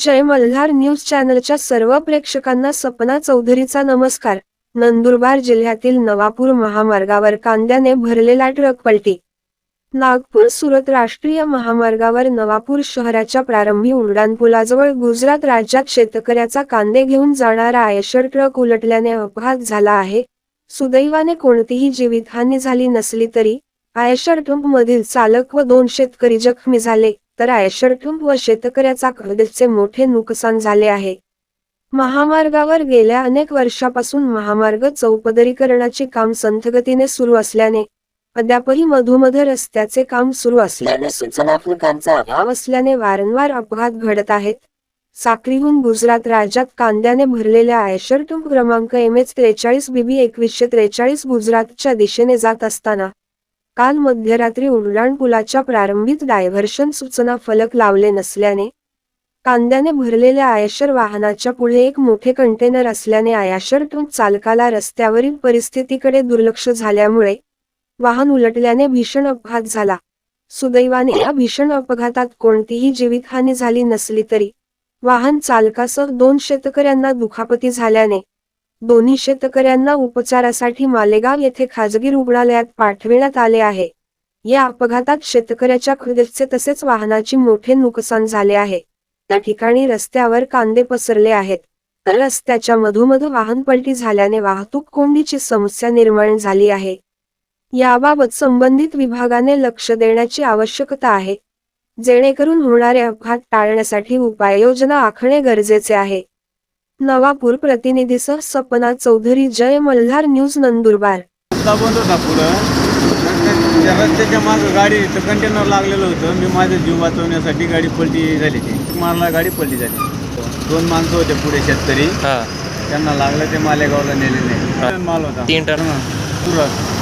जय Malhar news चॅनलच्या सर्व प्रेक्षकांना सपना चौधरीचा नमस्कार. नंदुरबार जिल्ह्यातील नवापूर महामार्गावर कांद्याने भरलेला ट्रक पलटी. नागपूर सुरत राष्ट्रीय महामार्गावर नवापूर शहराच्या प्रारंभी उड्डाणपुलाजवळ गुजरात राज्यात शेतकऱ्याचा कांदे घेऊन जाणारा आयशर ट्रक उलटल्याने अपघात झाला आहे. सुदैवाने कोणतीही जीवितहानी झाली नसली तरी आयशर मधील चालक व दोन शेतकरी जखमी झाले. तर आयशर व शेतकऱ्याचा खरेदीचे मोठे नुकसान झाले आहे. महामार्गावर गेल्या अनेक वर्षापासून महामार्ग चौपदरीकरणाचे काम संथगतीने सुरू असल्याने अद्यापही मधोमध रस्त्याचे काम सुरू असल्याने सूचनात्मकांचा अभाव असल्याने वारंवार अपघात घडत आहेत. साक्रीहून गुजरात राज्यात कांद्याने भरलेल्या आयशर क्रमांक एम एच त्रेचाळीस बीबी एकवीसशे त्रेचाळीस गुजरातच्या दिशेने जात असताना काल मध्यरात्री उड्डाणपुलाच्या पुलाच्या डायव्हर्शन सूचना फलक लावले नसल्याने कांद्याने भरलेल्या आयशर वाहनाच्या पुढे एक मोठे कंटेनर असल्याने आयशर चालकाला रस्त्यावरील परिस्थितीकडे दुर्लक्ष झाल्यामुळे वाहन उलटल्याने भीषण अपघात झाला. सुदैवाने या भीषण अपघातात कोणतीही जीवितहानी झाली नसली तरी वाहन चालकासह दोन शेतकऱ्यांना दुखापती झाल्याने दोन्ही शेतकऱ्यांना उपचारासाठी मालेगाव येथे खाजगी रुग्णालयात पाठविण्यात आले आहे. या अपघातात शेतकऱ्याच्या खरेदीचे तसेच वाहनाची मोठे नुकसान झाले आहे. त्या ठिकाणी रस्त्यावर कांदे पसरले आहेत. तर रस्त्याच्या मधोमध वाहन पलटी झाल्याने वाहतूक कोंडीची समस्या निर्माण झाली आहे. याबाबत संबंधित विभागाने लक्ष देण्याची आवश्यकता आहे. जेणेकरून होणारे अपघात टाळण्यासाठी उपाययोजना आखणे गरजेचे आहे. नवापूर प्रतिनिधीसह सपना चौधरी जय मल्हार न्यूज नंदुरबार. होता पुढं? त्या रस्त्याच्या मागं गाडी कंटेनर लागलेलं होतं. मी माझा जीव वाचवण्यासाठी गाडी पलटी झाली ती. मारला गाडी पलटी झाली. दोन माणसं होते पुढे शेतकरी. हा. त्यांना लागलं ते मालेगावला नेले नाही माल होता. तीन टन. सुरत